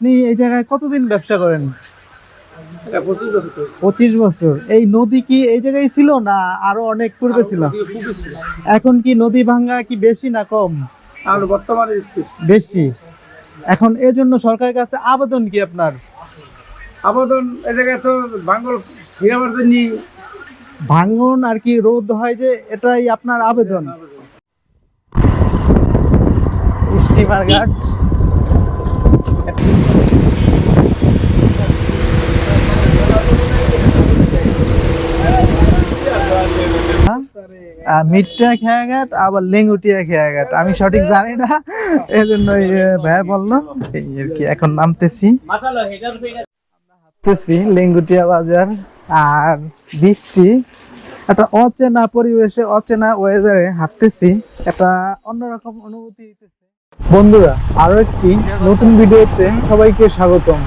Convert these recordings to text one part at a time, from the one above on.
আপনি এই জায়গায় কতদিন ব্যবসা করেন? পঁচিশ বছর এই নদী কি এই জায়গায় ছিল না আরও অনেক পূর্বে ছিল। এখন কি নদী ভাঙ্গা কি বেশি না কম? আর বর্তমানে বেশি। এখন এজন্য সরকারের কাছে আবেদন কি আপনার? আবেদন এ জায়গায় তো বাঙ্গল ফিরাবার জন্য ভাঙ্গন আর কি রোধ হয় যে এটাই আপনার আবেদন। স্টিমার ঘাট হ্যাঁ? মিটটা খেয়া ঘাট আবার লেঙ্গুটিয়া খেয়া ঘাট আমি সঠিক জানি না এই জন্য ভাইয়া বলল। আর কি, এখন নামতেছি। নামতেছি লেঙ্গুটিয়া বাজার আর বৃষ্টি। একটা অচেনা পরিবেশে, অচেনা ওয়েদারে হাঁটতেছি। একটা অন্যরকম অনুভূতি বন্ধুরা, আরও একটি নতুন ভিডিওতে সবাইকে স্বাগতম।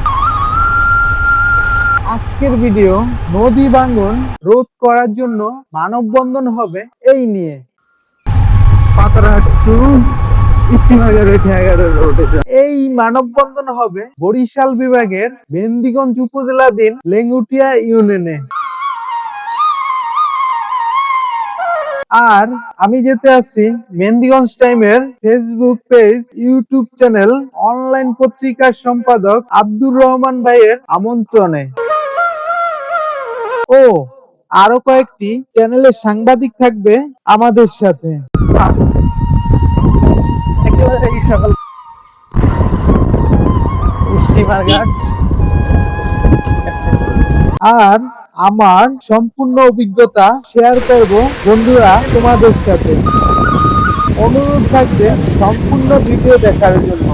আজকের ভিডিও নদী ভাঙ্গন রোধ করার জন্য মানববন্ধন হবে এই নিয়ে। পাতারহাট টু এই মানববন্ধন হবে বরিশাল বিভাগের মেন্দিগঞ্জ উপজেলাধীন লেঙ্গুটিয়া ইউনিয়নে। আর আমি যেতে আছি মেহেন্দিগঞ্জ টাইমের Facebook page YouTube channel online পত্রিকার সম্পাদক আব্দুর রহমান ভাইয়ের আমন্ত্রণে। ও আরও কয়েকটি চ্যানেলের সাংবাদিক থাকবে আমাদের সাথে। সকাল আর আমার সম্পূর্ণ অভিজ্ঞতা শেয়ার করব বন্ধুরা তোমাদের সাথে। অনুরোধ থাকবে সম্পূর্ণ ভিডিও দেখার জন্য।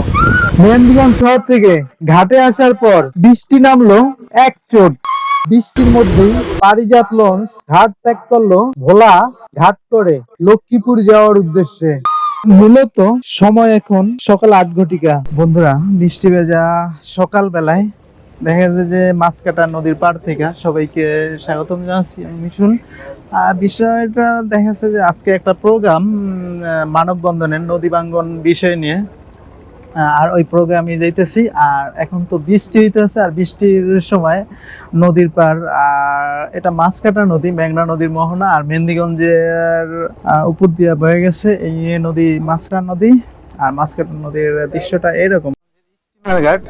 মেহেন্দিগঞ্জ শহর থেকে ঘাটে আসার পর বৃষ্টি নামলো এক চোট। বৃষ্টির মধ্যেই পারিজাত লঞ্চ ঘাট ত্যাগ করল ভোলা ঘাট করে লক্ষ্মীপুর যাওয়ার উদ্দেশ্যে। মূলত সময় এখন সকাল আট ঘটিকা। বন্ধুরা বৃষ্টি ভেজা সকাল বেলায় দেখা যাচ্ছে যে মাছ কাটা নদীর পাড় থেকে সবাইকে স্বাগতম জানাচ্ছি আমি আহ, বিষয়টা দেখা যাচ্ছে যে আজকে একটা প্রোগ্রাম মানববন্ধনের নদী বাঙ্গন বিষয় নিয়ে। আর ওই প্রোগ্রামে যাইতেছি। আর এখন তো বৃষ্টি হইতেছে, আর বৃষ্টির সময় নদীর পার আর এটা মাছকাটা নদী, মেঘনা নদীর মোহনা, আর মেহেন্দিগঞ্জের উপর দিয়ে বয়ে গেছে এই নদী মাছকাটা নদী। আর মাছকাটা নদীর দৃশ্যটা এরকম। ঘাট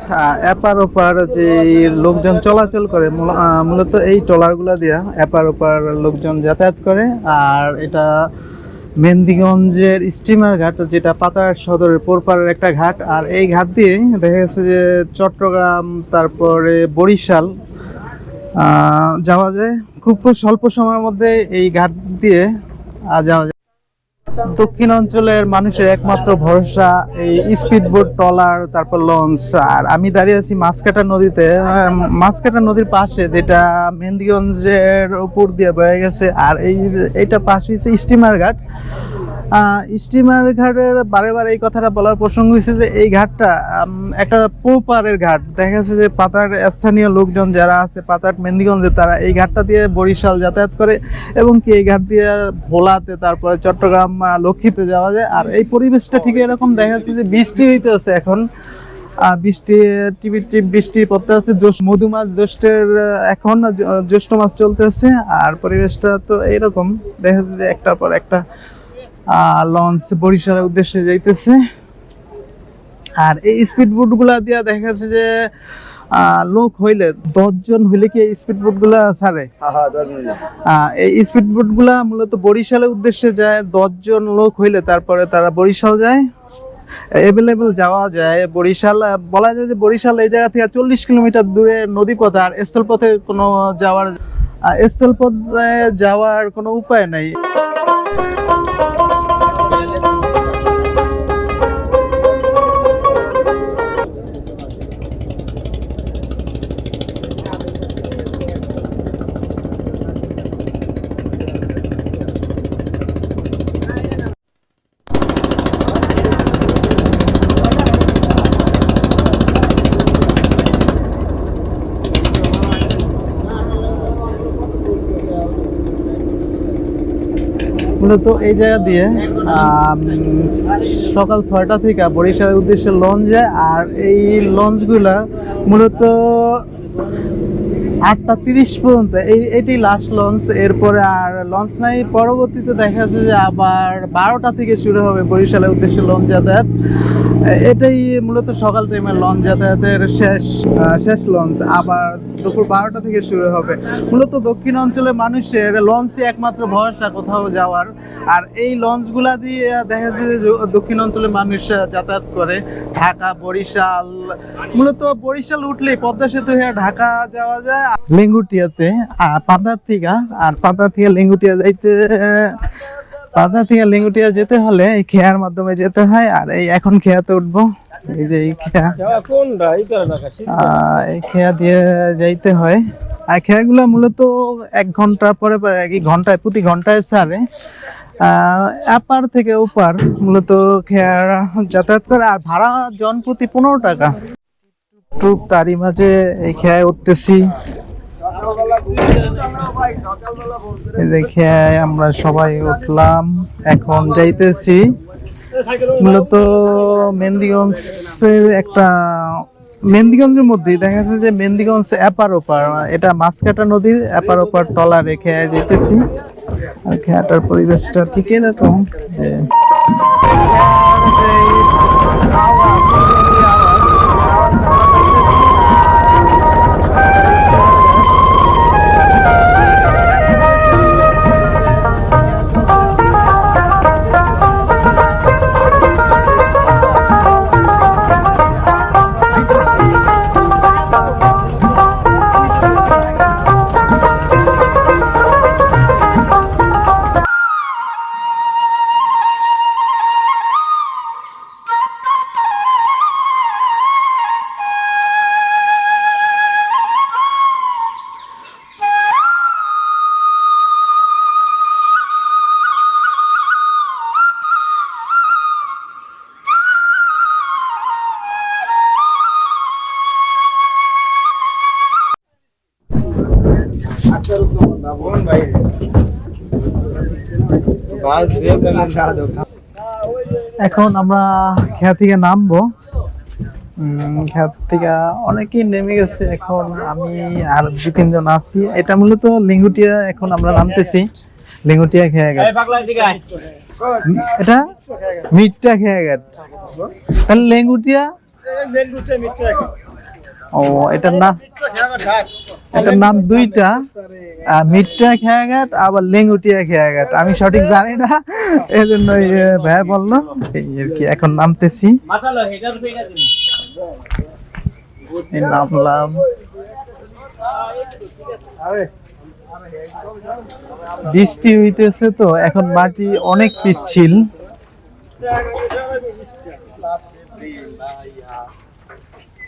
এপার ওপার যে লোকজন চলাচল করে, মূল- মূলত এই ট্রলারগুলো দিয়া এপার ওপার লোকজন যাতায়াত করে। আর এটা মেহেন্দিগঞ্জের স্টিমার ঘাট, যেটা পাতার সদরের পোরপাড়ের একটা ঘাট। আর এই ঘাট দিয়ে দেখা গেছে যে চট্টগ্রাম, তারপরে বরিশাল যাওয়া যায়। খুব খুব স্বল্প সময়ের মধ্যে এই ঘাট দিয়ে যাওয়া যায়। দক্ষিণ অঞ্চলের মানুষের একমাত্র ভরসা এই স্পিড বোট ট্রলার তারপর লঞ্চ। আর আমি দাঁড়িয়ে আছি মাছকাটা নদীতে। আহ, মাছকাটা নদীর পাশে যেটা মেহেন্দিগঞ্জের উপর দিয়ে বয়ে গেছে। আর এই এইটা পাশে স্টিমার ঘাট। স্টিমার ঘাটের বারে বারে এই কথাটা বলার প্রসঙ্গ হয়েছে যে এই ঘাটটা একটা পোপারের ঘাট। দেখা যাচ্ছে যে পাতার স্থানীয় লোকজন যারা আছে, পাতার মেহেন্দিগঞ্জে তারা এই ঘাটটা দিয়ে বরিশাল যাতায়াত করে এবং কি এই ঘাট দিয়ে ভোলাতে, তারপরে চট্টগ্রাম লক্ষ্মীতে যাওয়া যায়। আর এই পরিবেশটা ঠিক এরকম দেখা যাচ্ছে যে বৃষ্টি হইতেছে এখন। বৃষ্টি টিভি টিপ বৃষ্টি পড়তে আছে। মধু মাছ জ্যৈষ্ঠের এখন জ্যৈষ্ঠ মাস চলতেছে আর পরিবেশটা তো এইরকম। দেখা যাচ্ছে যে একটার পর একটা লঞ্চ বরিশালের উদ্দেশ্যে যাইতেছে। আর এই স্পিড বোটগুলা দিয়া দেখা যাচ্ছে যে লোক হইলে দশজন হইলে কি স্পিড বোটগুলা ছাড়ে? এই স্পিড বোটগুলা মূলত বরিশালের উদ্দেশ্যে যায় দশজন লোক হইলে তারপরে তারা বরিশাল যায়। অ্যাভেলেবেল যাওয়া যায়। বরিশাল বলা যায় যে বরিশাল এই জায়গা থেকে চল্লিশ কিলোমিটার দূরে নদীপথ আর স্থলপথে কোনো যাওয়ার স্থলপথে যাওয়ার কোনো উপায় নাই। মূলত এই জায়গা দিয়ে সকাল ছয়টা থেকে বরিশালের উদ্দেশ্যে লঞ্চ যায়। আর এই লঞ্চগুলা মূলত আটটা তিরিশ পর্যন্ত। এই, এটি লাস্ট লঞ্চ এরপরে আর লঞ্চ নাই। পরবর্তীতে দেখা যাচ্ছে যে আবার বারোটা থেকে শুরু হবে বরিশালের উদ্দেশ্যে লঞ্চ যাতায়াত। এটাই মূলত সকাল টাইমে লঞ্চ যাতায়াতের শেষ শেষ লঞ্চ আবার দুপুর বারোটা থেকে শুরু হবে। মূলত দক্ষিণ অঞ্চলের মানুষের লঞ্চই একমাত্র ভরসা কোথাও যাওয়ার। আর এই লঞ্চগুলা দিয়ে দেখা যাচ্ছে যে দক্ষিণ অঞ্চলের মানুষ যাতায়াত করে। ঢাকা, বরিশাল। মূলত বরিশাল উঠলেই পদ্মা সেতু হয়ে ঢাকা যাওয়া যায়। লেঙ্গুটিয়াতে, আর পাতার থেকে, আর পাতা থেকে লেঙ্গুটিয়া যাইতে, পাতা থেকে লেঙ্গুটিয়া যেতে হলে এই খেয়ার মাধ্যমে যেতে হয়, আর এই এখন খেয়াতে উঠবো। এই যে এই খেয়া। এই খেয়া দিয়ে যাইতে হয়। আর খেয়াগুলো মূলত এক ঘণ্টা পরে পরে, এক ঘন্টায়, প্রতি ঘন্টায় ছাড়ে। এপার থেকে ওপার মূলত খেয়ার যাতায়াত করে, আর ভাড়া জন প্রতি পনেরো টাকা। টুক তারই মাঝে এই খেয়ায় উঠতেছি। খেয়ায় আমরা সবাই উঠলাম, এখন যাইতেছি। মূলত মেন্দিগঞ্জের একটা মেন্দিগঞ্জের মধ্যেই দেখা যাচ্ছে যে মেন্দিগঞ্জ এপার ওপার, এটা মাছকাটা নদীর এপার ওপার টলা রেখে যেতেছি আর খেয়াটার পরিবেশটা ঠিক এরকম এখন আমরা খেয়া থেকে নামবো। উম, খেয়া থেকে অনেকেই নেমে গেছে। এখন আমি আর দুই তিনজন আছি। এটা মূলত লিঙ্গুটিয়া এখন আমরা নামতেছি। লিঙ্গুটিয়া খেয়া গেট এটা মিটটা খেয়া গেট তাহলে লেঙ্গুটিয়া? ও, এটার নাম এটার নাম দুইটা। মিটটা খেয়াঘাট, আবার লেঙ্গুটিয়া খেয়াঘাট। আমি সঠিক জানি না এই জন্য ভাইয়া বলল। আর কি, এখন নামতেছি। নামলাম। বৃষ্টি হইতেছে তো, এখন মাটি অনেক পিচ্ছিল এই, ওরে রে।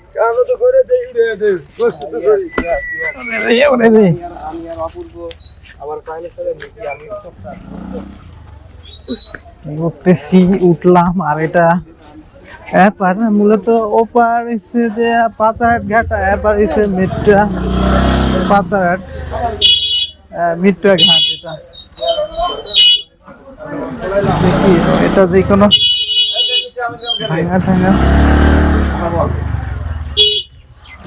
এই উঠতেছি, উঠলাম, আর এটা এপার মূলত ওপার এসে যে পাতারহাট ঘাট এপার এসে মিট্টা পাতারহাট মিট্টা ঘাট এটা। এটা যে কোনো ভাঙা ঠাঙা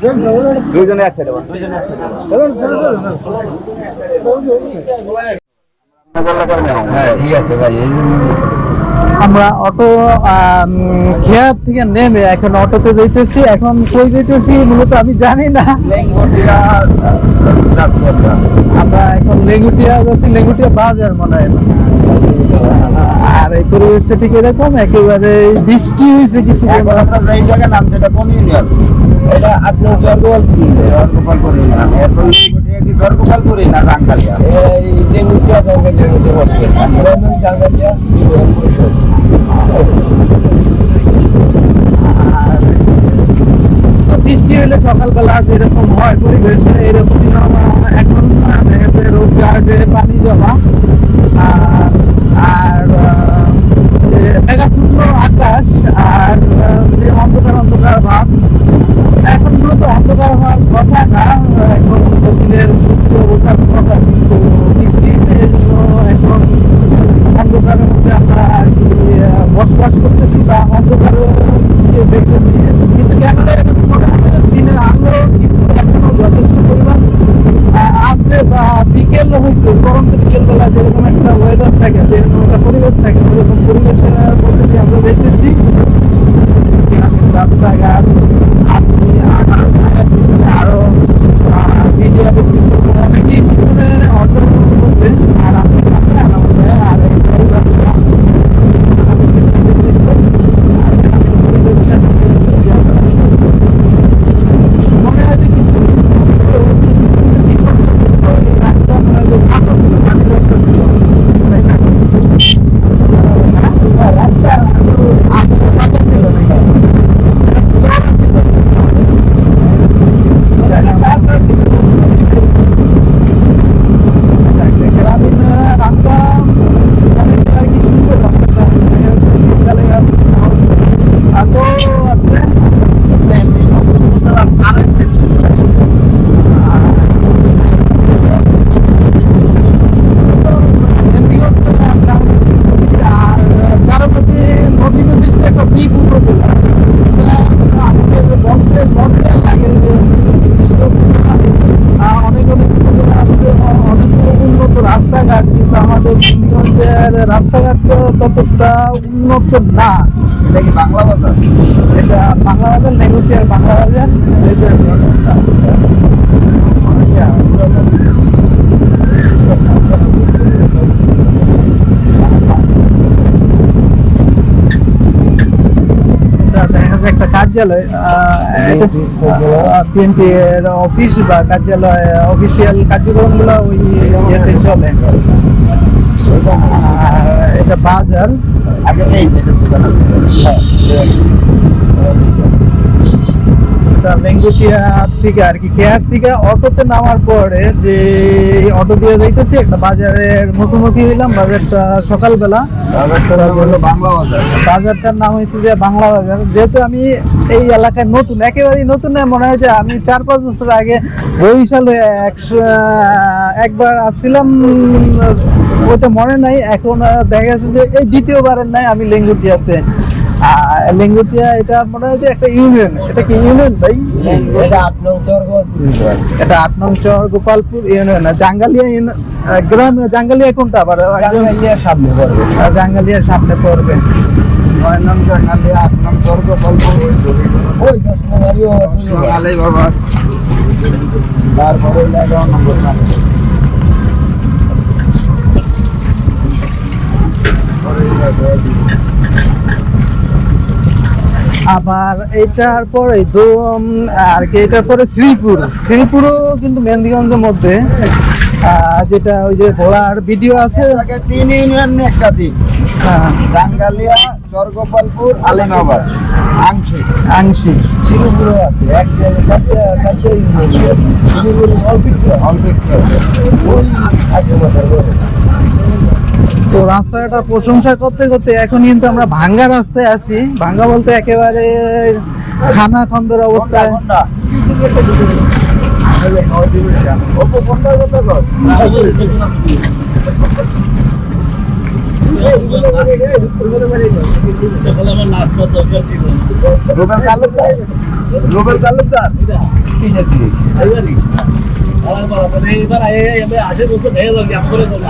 একসাথে হ্যাঁ ঠিক আছে ভাই আমরা অটো খেয়ার থেকে নেমে এখন অটোতে যাইতেছি এখন কই যাইতেছি মূলত আমি জানি না। আমরা। এখন লেগুটিয়া যাচ্ছি লেগুটিয়া বাজার মনে হয়। আর এই পরিবেশটা ঠিক এরকম একেবারে বৃষ্টি হয়েছে কিছু এখন আমরা যেই জায়গায় নাম সেটা কোন ইউনিয়ন এটা আপনার জর্গোপালপুরি জর্গোপালপুরি না এরপর কি জর্গোপালপুরি না রাঙ্গালিয়া? এই যে মুখিয়া জর্গালিয়ার মধ্যে গ্রামীণ জাঙ্গালিয়া বৃষ্টি হলে সকালবেলা যেরকম হয় পরিবেশ এরকমই এখন দেখা যাচ্ছে রোড গার্ডে পানি জমা। আর আর আকাশ আর যে অন্ধকার অন্ধকার ভাব। এখন মূলত অন্ধকার হওয়ার কথা না এখন দিনের সূর্য ওঠার কথা, কিন্তু বৃষ্টি এই এখন অন্ধকারের মধ্যে আমরা আর কি বসবাস করতেছি বা অন্ধকারে দিয়ে দেখতেছি। কিন্তু ক্যামেরা দিনের আলো কিন্তু এখনও যথেষ্ট পরিমাণ আহ, আছে বা বিকেল হয়েছে বরং বিকেল বেলা যেরকম একটা ওয়েদার থাকে, যেরকম একটা পরিবেশ থাকে, ওরকম পরিবেশের মধ্যে দিয়ে আমরা যাইতেছি। রাস্তাঘাট আপনি আমার ভাইয়ের পিছনে আরও মিডিয়া ব্যক্তিত্ব অনেকেই পিছনে অটোর মধ্যে আর আমি সামনে আর আমার ভাই আর এই ড্রাইভার আমাদেরকে ঠেলে দিচ্ছে। আর গ্রামীণ পরিবেশটা এই যে আমরা যাইতেছি। মনে হয় যে কিছুদিন পূর্বে তিন বছর পূর্বে এই রাস্তা মনে হয় যে কাঁচা ছিল, মাটির রাস্তা ছিল। তাই না? হ্যাঁ? রাস্তা আগে পাকা ছিল নাকি? চওড়া ছিল। জানি না। যাক, গ্রামীণ রাস্তা অনেক আর কি সুন্দর রাস্তাটা দেখা যাচ্ছে বিদ্যালয় রাস্তা আদৌ আছে চারপাশে নদী নদী একটা দ্বীপ উপজেলা এটা আমাদের বলতে লজ্জা লাগে যে বিশিষ্ট উপজেলা আহ, অনেক অনেক উপজেলা আছে অ- অনেক উন্নত রাস্তাঘাট কিন্তু আমাদের বন্দিগঞ্জের রাস্তাঘাট তো ততটা উন্নত না এটা কি বাংলা বাজার এটা বাংলা বাজার নেগুটিয়ার বাংলা বাজার একটা কার্যালয় বিএনপি এর অফিস বা কার্যালয় অফিসিয়াল কার্যক্রমগুলো ওই ইয়েতে চলে। এটা বাজার। আগে দোকান আছে থেকে আর কি কেয়ার থেকে অটোতে নামার পরে যে অটো দিয়ে যাইতেছি একটা বাজারের মুখোমুখি হইলাম বাজারটা সকালবেলা। বাজারটার নাম হলো বাংলা বাজার। বাজারটার নাম হয়েছে যে বাংলা বাজার। যেহেতু আমি এই এলাকায় নতুন একেবারেই নতুন মনে হয় যে আমি চার পাঁচ বছর আগে বরিশাল হয়ে একশো একবার আসছিলাম ওটা মনে নাই। এখন দেখা যাচ্ছে যে এই দ্বিতীয়বারের নাই আমি লেঙ্গুটিয়াতে। লেঙ্গুটিয়া এটা মনে হয় যে একটা ইউনিয়ন। এটা কি ইউনিয়ন ভাই? এটা আট নং চরগোয়ালপুর এটা আট নং চর গোপালপুর ইউনিয়ন। জাঙ্গালিয়া গ্রাম জাঙ্গালিয়া কোনটা? আবার একদম সামনে পড়বে। আহ, জাঙ্গালিয়ার সামনে পড়বে। নয় নং জাঙ্গালে আট নং চরগোপালপুর ওই দশ নং আলাই বাবা তারপরে এগারো নম্বর সামনে আবার এটার পরে আর কি এটার পরে শ্রীপুর। শ্রীপুরও কিন্তু মেহেন্দিগঞ্জের মধ্যে। যেটা ওই যে ভোলার ভিডিও আছে। তিন ইউনিয়ন নিয়ে একটা দিন। হ্যাঁ, জাঙ্গালিয়া চরগোপালপুর আলিমাবাদ আংশিক। আংশিক। শিলিগুড়িও আছে। এক জায়গায় শিলিগুড়ি অল্প অল্প ওই আশেপাশে তো রাস্তাটার প্রশংসা করতে করতে এখন কিন্তু আমরা ভাঙ্গা রাস্তায় আছি। ভাঙ্গা বলতে একেবারে খানা খন্দর অবস্থায়। রুবেল তালুকদার রুবেল তালুকদার কিসের দিয়েছে এবার আসে বলতে ভেঙে যাবে আমি করে দেবো।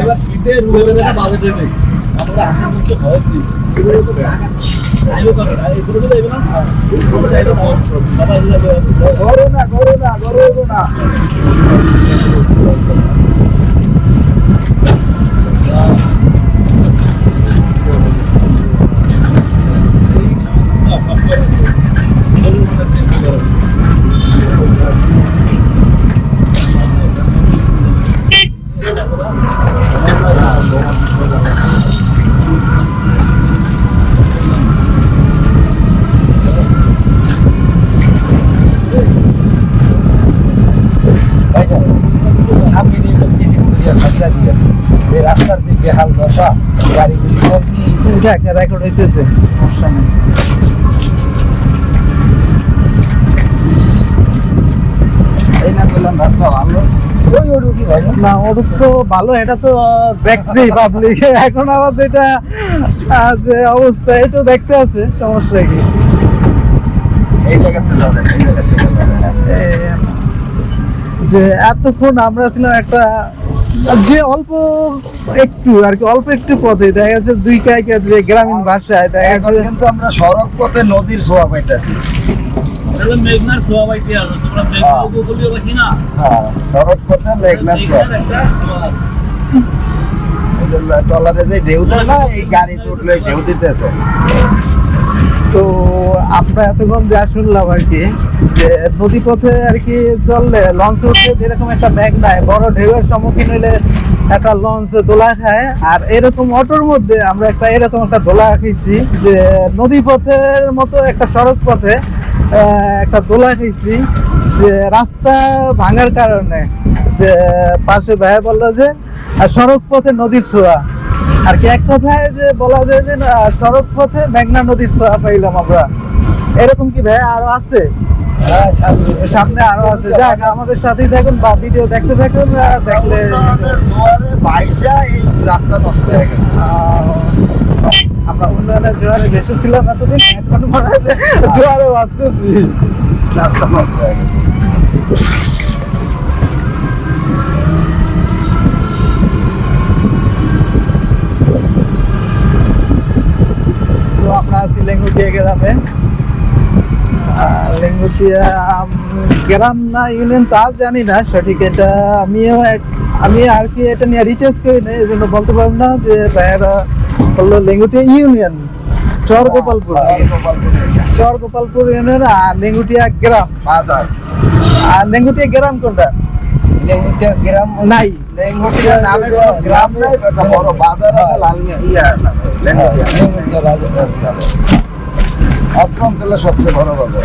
এবার শীতে রুবে বাজেটে নেই ভাইজান, সামনে দিয়ে একটা পিছিয়ে ঘুরিয়ে খাটিয়া দিয়ে এই রাস্তার যে বেহাল দশা গাড়িগুলি কি যাক রেকর্ড হইতেছে। সমস্যা নেই। এই না বললাম রাস্তা ভালো। ওই ওটুকি ভালো না ওরূপ তো ভালো এটা তো দেখছি পাবলিক এখন আবার যেটা যে অবস্থা এটা দেখতে আছে সমস্যা কি? যে এতক্ষণ আমরা ছিলাম একটা যে অল্প একটু আর কি অল্প একটু পথে দেখা গেছে দুই কাইকে যে গ্রামীণ ভাষায় দেখা গেছে কিন্তু আমরা সড়ক পথে নদীর ছোঁয়া পাইতেছি। তাহলে মেঘনার ছোঁয়া পাইতে আসো তোমরা মেঘনা উপকূলীয় বাসী না? হ্যাঁ সড়ক পথে মেঘনার আছে। ডলারে যে ঢেউ দেয় না এই গাড়ি উঠলে ঢেউ দিতেছে। তো আমরা এতক্ষণ যা শুনলাম আর কি, যে নদী পথে আর কি চললে লঞ্চ উঠলে যেরকম একটা ব্যাগ নাই বড় ঢেউয়ের সম্মুখীন হইলে একটা লঞ্চ দোলা খায়। আর এরকম অটোর মধ্যে আমরা একটা এরকম একটা দোলা খাইছি, যে নদী পথের মতো একটা সড়ক পথে একটা দোলা খাইছি, যে রাস্তা ভাঙার কারণে, যে পাশে ভাইয়া বলল যে সড়ক পথে নদীর ছোঁয়া। আর কি এক কথায় যে বলা যায় যে সড়ক পথে মেঘনা নদীর ছোঁয়া পাইলাম আমরা। এরকম কি ভাই? আরও আছে? হ্যাঁ সামনে সামনে আরও আছে। যাক আমাদের সাথেই থাকুন বা ভিডিও দেখতে থাকুন দেখলে জোয়ারে বাইশা এই রাস্তা নষ্ট হয়ে গেছে। আমরা উন্নয়নের জোয়ারে বেশি ছিলাম এতদিন এখন মনে হয় জোয়ারে আসতেছি রাস্তা নষ্ট হয়ে গেছে তো আমরা আছি লেঙ্গুটিয়া গ্রামে। লেঙ্গুটিয়া গ্রাম না ইউনিয়ন তা জানি না সঠিক এটা আমিও আমি আর কি এটা নিয়ে রিচার্জ করি না এই জন্য বলতে পারব না যে ভাইয়ারা বলল লেঙ্গুটিয়া ইউনিয়ন চর গোপালপুর হ্যাঁ, গোপালপুর। চর গোপালপুর ইউনিয়ন আর লেঙ্গুটিয়া গ্রাম। বাজার আর লেঙ্গুটিয়া গ্রাম কোনটা? লেঙ্গুটিয়া গ্রাম নাই। লেঙ্গুটিয়া গ্রাম নাই বড় বাজার আছে অত্র অঞ্চলের সবচেয়ে বড় বাজার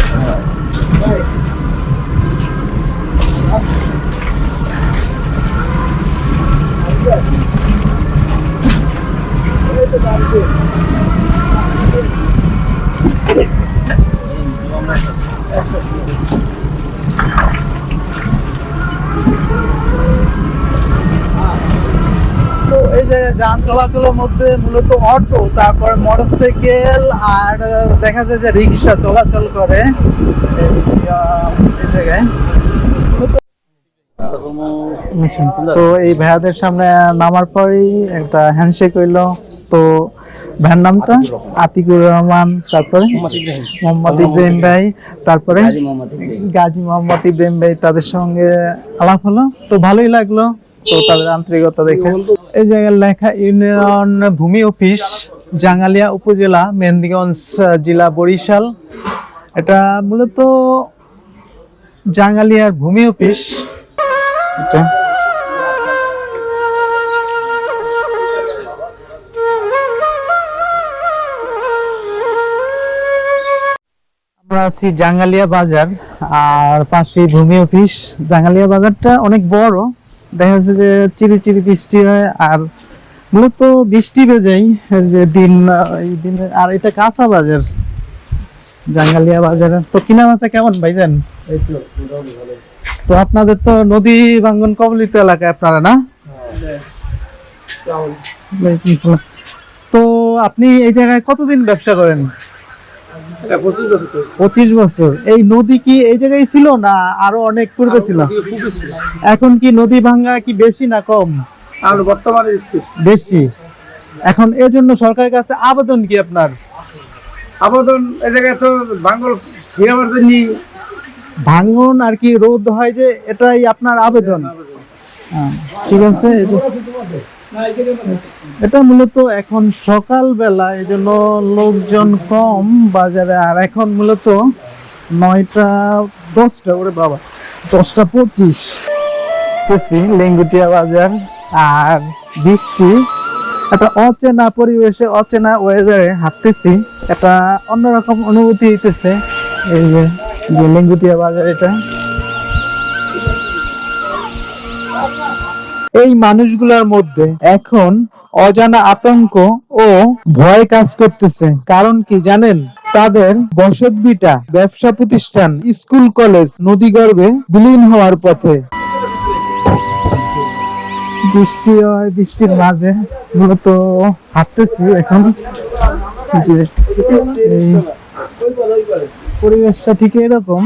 তো এই যে যান চলাচলের মধ্যে মূলত অটো তারপরে মোটরসাইকেল আর দেখা যায় যে রিক্সা চলাচল করে। এই জায়গায়। তো এই ভাইয়াদের সামনে নামার পরেই একটা হ্যান্ডশেক হইল। তো ভাইয়ের নামটা? আতিকুর রহমান তারপরে? মোহাম্মদ ইব্রাহিম ভাই তারপরে? গাজী মোহাম্মদ ইব্রাহিম ভাই তাদের সঙ্গে আলাপ হলো। তো ভালোই লাগল। তো তাদের আন্তরিকতা দেখে। এই জায়গায় লেখা, ইউনিয়ন ভূমি অফিস, জাঙ্গালিয়া উপজেলা, মেহেন্দিগঞ্জ জেলা বরিশাল। এটা মূলত জাঙ্গালিয়ার ভূমি অফিস। আমরা আছি জাঙ্গালিয়া বাজার, আর পাশে ভূমি অফিস। জাঙ্গালিয়া বাজারটা অনেক বড়। দেখা যাচ্ছে যে চিরি চিরি বৃষ্টি হয় আর মূলত বৃষ্টি বেজেই যে দিন এই দিনে আর এটা কাঁচা বাজার জাঙ্গালিয়া বাজারে। তো কিনা মাছা কেমন ভাইজান? তো আপনাদের তো নদী ভাঙ্গন কবলিত এলাকায় আপনারা না? ওয়ালাইকুম তো আপনি এই জায়গায় কতদিন ব্যবসা করেন? পঁচিশ বছর এই নদী কি এই জায়গায় ছিল না আরও অনেক পূর্বে ছিল? এখন কি নদী ভাঙ্গা কি বেশি না কম? আর বর্তমানে বেশি। এখন এজন্য সরকারের কাছে আবেদন কি আপনার? আবেদন এ জায়গায় তো বাঙ্গল ফিরাবার জন্য ভাঙন আর কি রোধ হয় যে এটাই আপনার আবেদন? হ্যাঁ, ঠিক আছে এটা- মূলত এখন সকাল বেলা এই জন্য লোকজন কম বাজারে, আর এখন মূলত নয়টা, দশটা ওরে বাবা, দশটা পঁচিশ। লেঙ্গুটিয়া বাজার, আর বৃষ্টি। একটা অচেনা পরিবেশে, অচেনা ওয়েদারে হাঁটতেছি। একটা অন্যরকম অনুভূতি হইতেছে। এই যে লেঙ্গুটিয়া বাজার এটা। এই মানুষগুলোর মধ্যে এখন অজানা আতঙ্ক ও ভয় কাজ করতেছে। কারণ কি জানেন? তাদের বসতভিটা ব্যবসা প্রতিষ্ঠান স্কুল কলেজ নদীগর্ভে বিলীন হওয়ার পথে। বৃষ্টি হয় বৃষ্টির মাঝে মূলত হাঁটতেছি এখন। যে পরিবেশটা ঠিক এরকম।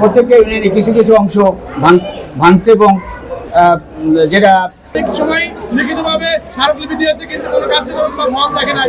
প্রত্যেকটা ইউনিয়নে কিছু কিছু অংশ ভাঙ- ভাঙছে এবং যেটা সময় লিখিতভাবে স্মারকলিপি দিয়েছে, কিন্তু কোনো কার্যক্রম বা মত দেখে নাই।